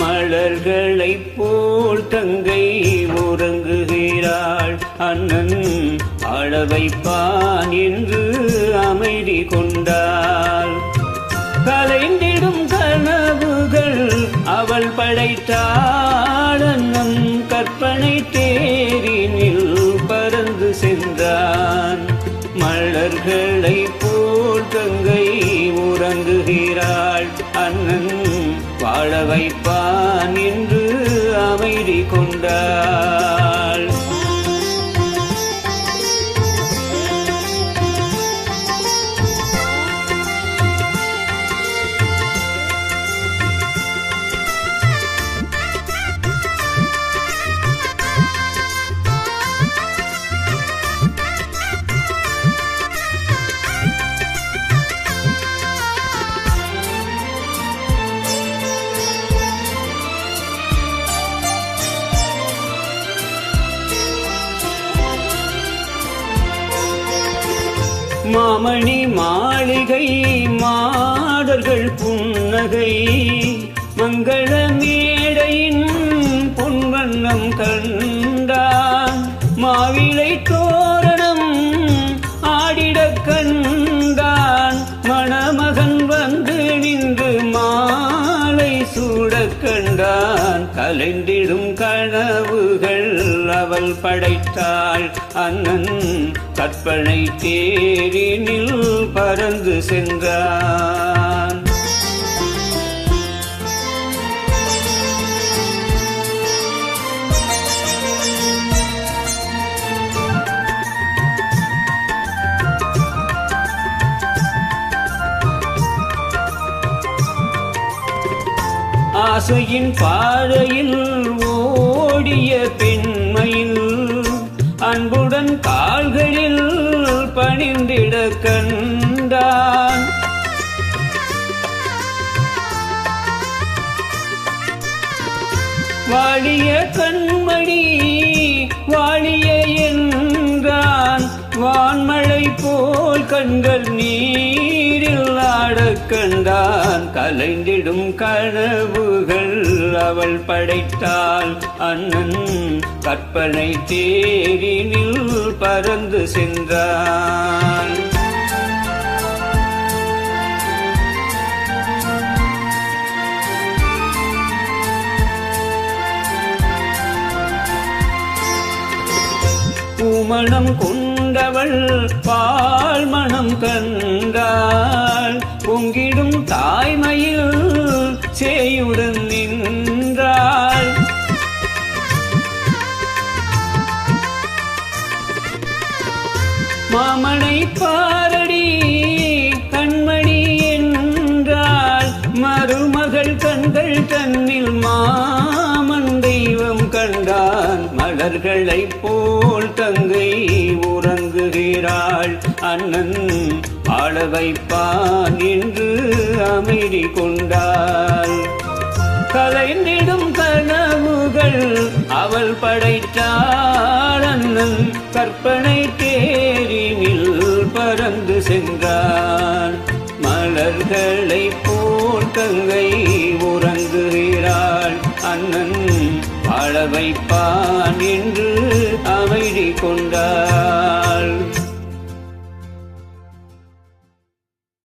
மலர்களைப் போல் தங்கை உறங்குகிறாள். அண்ணன் அளவைப்பான் என்று அமைதி கொண்டாள். கலைந்திடும் கனவுகள் அவள் படைத்தாள். அண்ணன் கற்பனை தே உறங்குகிறாள் அண்ணன் வாழ வைப்பான் என்று அமைதி கொண்டாள். மாமணி மாளிகை மாடர்கள் புன்னகை மங்கள மேடையின் பொன்வண்ணம் கண்டான். மாவிளை தோரணம் ஆடிடக் கண்டான். மணமகன் வந்து நின்று மாலை சூடக் கண்டான். கலைந்திடும் கனவுகள் அவள் படைத்தாள் அண்ணன் கற்பனை தேரினில் பறந்து சென்றான். ஆசையின் பாறையில் ஓடிய பெண்மையில் அன்பு தன் கால்களில் பணிந்திட கண்டான். வாழிய கண்மணி வாழிய என்றான். வான்மழை போல் கண்கள் நீ கண்டான் கலைந்திடும் கனவுகள் அவள் படைத்தாள். அண்ணன் கற்பனை தேரினில் பறந்து சென்றான். பூமணம் கொண்டவள் பால் மணம் கண்டாள். பொங்கிடும் தாய்மையில் சேயுடன் நின்றாள். மாமனை பா மலர்களைப் போல் தங்கை உறங்குகிறாள். அண்ணன் ஆள வைப்பான் என்று அமைதி கொண்டாள். கலைந்திடும் கனவுகள் அவள் படைத்தாள். அண்ணன் கற்பனை தேரினில் பறந்து சென்றான். மலர்களை போல் தங்கை வாழ வைப்பான் என்று அமைதி கொண்டார்.